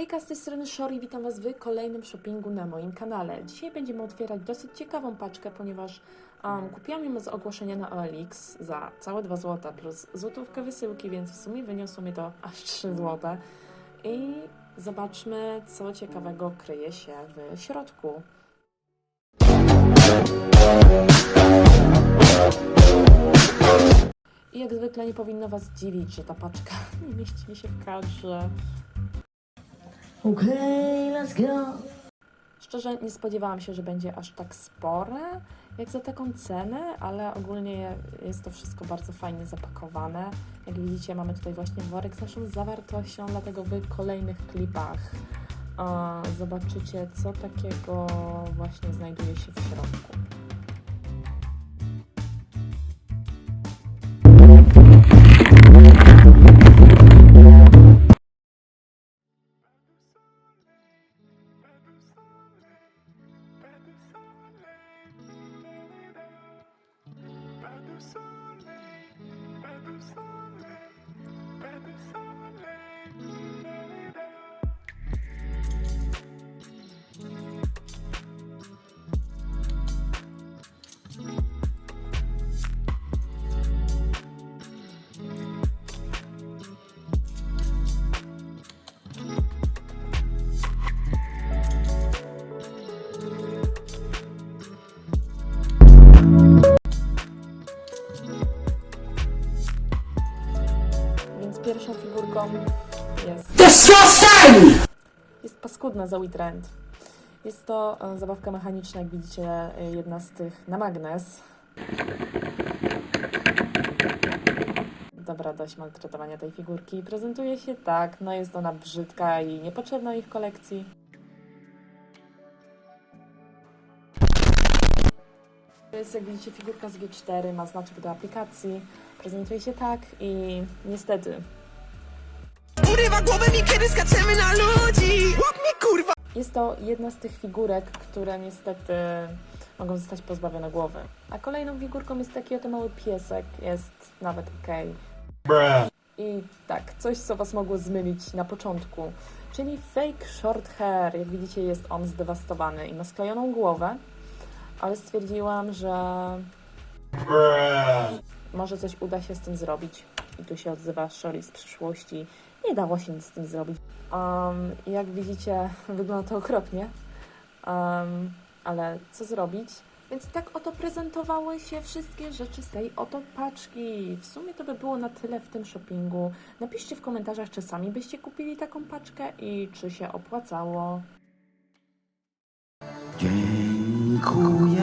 Hejka, z tej strony Shori, witam Was w kolejnym shoppingu na moim kanale. Dzisiaj będziemy otwierać dosyć ciekawą paczkę, ponieważ um, kupiłam ją z ogłoszenia na OLX za całe 2 zł plus złotówkę wysyłki, więc w sumie wyniosło mi to aż 3 zł. I zobaczmy, co ciekawego kryje się w środku. I jak zwykle nie powinno Was dziwić, że ta paczka nie mieści mi się w kadrze. Okay, let's go. Szczerze nie spodziewałam się, że będzie aż tak spore jak za taką cenę, ale ogólnie jest to wszystko bardzo fajnie zapakowane. Jak widzicie, mamy tutaj właśnie worek z naszą zawartością, dlatego w kolejnych klipach zobaczycie, co takiego właśnie znajduje się w środku. Więc jest Disgusting! jest paskudna Zoe Trend. Jest to e, zabawka mechaniczna, jak widzicie, e, jedna z tych na magnes. Dobra, dość maltretowania tej figurki. Prezentuje się tak, no jest ona brzydka i niepotrzebna ich kolekcji. To jest, jak widzicie, figurka z G4, ma znaczek do aplikacji. Prezentuje się tak i niestety Urywa głowę mi, kiedy skaczemy na ludzi Łap mnie, kurwa! Jest to jedna z tych figurek, które niestety mogą zostać pozbawione głowy. A kolejną figurką jest taki oto mały piesek, jest nawet okej. I tak, coś co Was mogło zmylić na początku, czyli fake short hair. Jak widzicie jest on zdewastowany i ma sklejoną głowę, ale stwierdziłam, że może coś uda się z tym zrobić. I tu się odzywa Shori z przyszłości. Nie dało się nic z tym zrobić. Um, jak widzicie, wygląda to okropnie. Um, ale co zrobić? Więc tak oto prezentowały się wszystkie rzeczy z tej oto paczki. W sumie to by było na tyle w tym shoppingu. Napiszcie w komentarzach, czy sami byście kupili taką paczkę i czy się opłacało. Dziękuję.